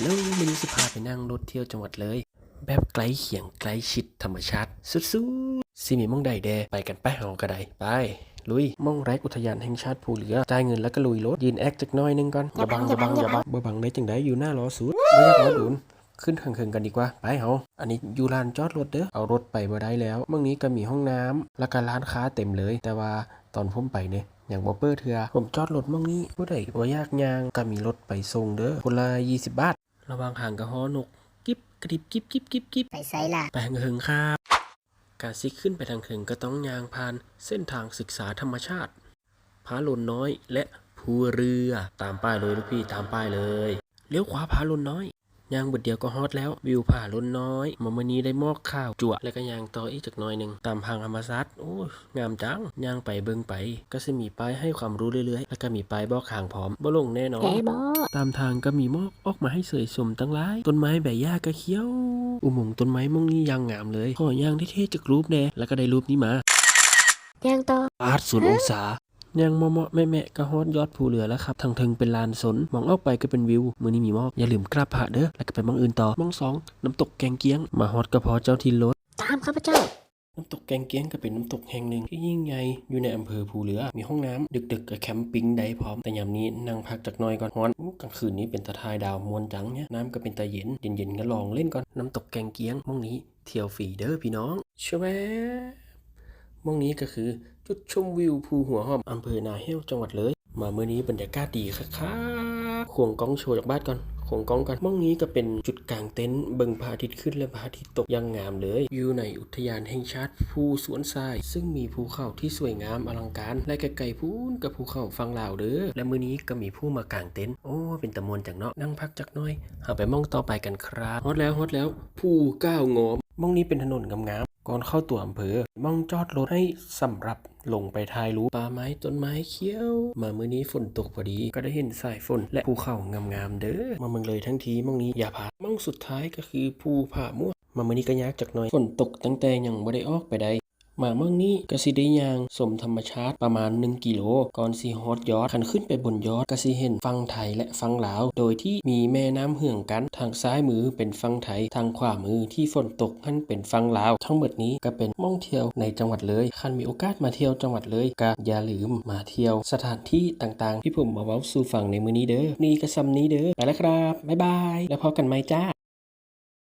แล้วมินิสพาไปนั่งรถเที่ยวจังหวัดเลย แบบใกล้เคียงใกล้ชิดธรรมชาติสุดๆสิมีมองใดแดไปกันไปเฮากระไดไปลุยมองแรกอุทยานแห่งชาติภูเหลือจ่ายเงินแล้วก็ลุยรถยืนแอคจักหน้อยหนึงก่อนอย่าบังอย่าบังอย่าบังบ่บังได้จังไดอยู่หน้ารอสุดบ่อยากรอดุนขึ้นข้างๆกันดีกว่า ไปเฮาอันนี้อยู่ลานจอดรถเด้อเอารถไปบ่ได้แล้วเมื่อนี้ก็มีห้องน้ำแล้วก็ร้านค้าเต็มเลย แต่ว่าตอนผมไปเนี่ยอย่างบ่เปิดเทือผมจอดรถเมื่อนี้ผู้ใดบ่อยากย่างก็มีรถไปส่งเด้อคนละ20 บาท ระหว่างห่างกับฮอนก กิ๊บกระดิบกิ๊บกิ๊บกิ๊บกิ๊บไปไซล่ะไปทางเหิงครับการซิกขึ้นไปทางเหิงก็ต้องยางผ่านเส้นทางศึกษาธรรมชาติผาลนน้อยและภูเรือตามป้ายเลยลูกพี่ตามป้ายเลย เลี้ยวขวาผาลนน้อย ยางบดเดียวก็ฮอตแล้ววิวผาลนน้อยมามื่อนี้ได้หมอกข้าวจั่วแล้วก็ยางต่ออีกจากหน้อยหนึ่งตามทางธรรมศาสตร์โอ้ยงามจังยางไปเบิงไป ก็จะมีป้ายให้ความรู้เรื่อยๆ แล้วก็มีป้ายบอกทางพร้อมบ่ลงแน่นอนแกบอตามทางก็มีหมอกออกมาให้เสยสมตั้งหลาย ต้นไม้ใบหญ้าก็เขียว อุโมงค์ต้นไม้มองนี้ยางงามเลยขอย่างที่เท่จากรูปแน่แล้วก็ได้รูปนี้มาย่างต่ออาร์ตศูนย์องศา ยังเหมาะๆแม่แม่ๆก็ฮอดยอดภูเรือแล้วครับทางเทิงเป็นลานสนมองออกไปก็เป็นวิวมือนี้มีหมอกอย่าลืมกราบพระเด้อแล้วก็ไปมองอื่นต่อมองสองน้ำตกแกงเกียง มาฮอดก็เพอเจ้าทินรถตามข้าพเจ้าน้ำตกแกงเกียงก็เป็นน้ำตกแห่งหนึ่งที่ยิ่งใหญ่อยู่ในอำเภอภูเรือ มีห้องน้ำดึกๆกับแคมปิ้งได้พร้อม แต่ยามนี้นั่งพักจากหน้อยก่อนฮ้อนอู้กลางคืนนี้เป็นตะทายดาวมวนจังเนี่ยน้ำก็เป็นตาเย็นเย็นๆก็ลองเล่นก่อนน้ำตกแกงเกียงมองนี้เที่ยวฟรีเด้อพี่น้องชวแวบ มองนี้ก็คือจุดชมวิวภูหัวหอมอำเภอนาเฮลจังหวัดเลย มาเมื่อนี้บรรยากาศดีค่ะค่ะควงกล้องโชว์จากบ้านก่อนของกล้องกันมองนี้ก็เป็นจุดกลางเต็นท์เบิ่งพระอาทิตย์ขึ้นและพระอาทิตย์ตกยังงามเลยอยู่ในอุทยานแห่งชาติภูสวนทราย ซึ่งมีภูเขาที่สวยงามอลังการ และไกลๆพูนกับภูเขาฟังลาวเด้อและมื้อนี้ก็มีผู้มากางเต็นท์โอ้เป็นตะมวนจังเนาะนั่งพักจักน่อยเอาไปมองต่อไปกันครับฮอดแล้วฮอดแล้วภูก้าวงอม มองนี้เป็นถนนงามๆก่อนเข้าตัวอำเภอมองจอดรถให้สำหรับลงไปทายรู้ป่าไม้ต้นไม้เขียว มามื้อนี้ฝนตกพอดี ก็ได้เห็นสายฝนและภูเขางามๆเด้อมาเมืองเลยทั้งทีมองนี้อย่าพลาดมองสุดท้ายก็คือภูผาม่วงมามื้อนี้ก็ยากจักหน่อยฝนตกตั้งแต่ยังบ่ได้ออกไปใด มาเมืองนี้ก็สิได้ยางสมธรรมชาติประมาณ 1 กิโลก่อนสิฮอดยอดขันขึ้นไปบนยอดก็สิเห็นฝั่งไทยและฝั่งลาว โดยที่มีแม่น้ำเหื่องกัน ทางซ้ายมือเป็นฝั่งไทย ทางขวามือที่ฝนตกนั่นเป็นฝั่งลาว ทั้งหมดนี้ก็เป็นม่องเที่ยวในจังหวัดเลยคันมีโอกาสมาเที่ยวจังหวัดเลยก็อย่าลืมมาเที่ยว สถานที่ต่างๆ ที่ผมมาเว้าสู่ฟังในมื้อนี้เด้อนี่ก็ซ้ำนี้เด้อไปแล้วครับบ๊ายบายแล้วพบกันไหมจ้า